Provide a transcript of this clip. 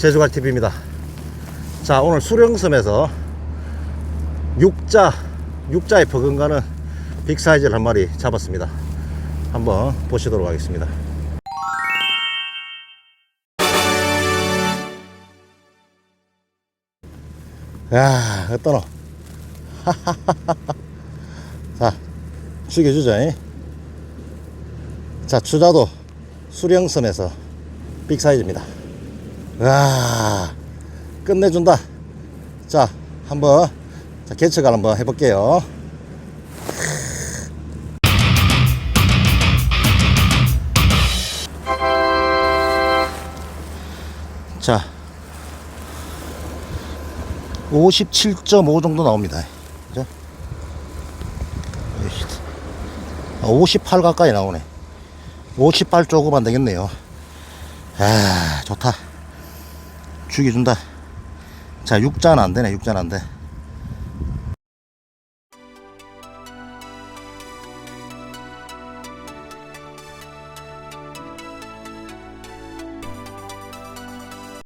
제주갈TV입니다. 자, 오늘 수령섬에서 육자, 육자에 버금가는 빅사이즈를 한 마리 잡았습니다. 한번 보시도록 하겠습니다. 야, 어떠노? 자, 죽여주자. 잉? 자, 추자도 수령섬에서 빅사이즈입니다. 와, 끝내준다. 자, 한번, 자, 개척을 한번 해볼게요. 자, 57.5 정도 나옵니다. 그죠? 58 가까이 나오네. 58 조금 안 되겠네요. 아, 좋다. 죽여준다. 자, 육자는 안 되네, 육자는 안 돼.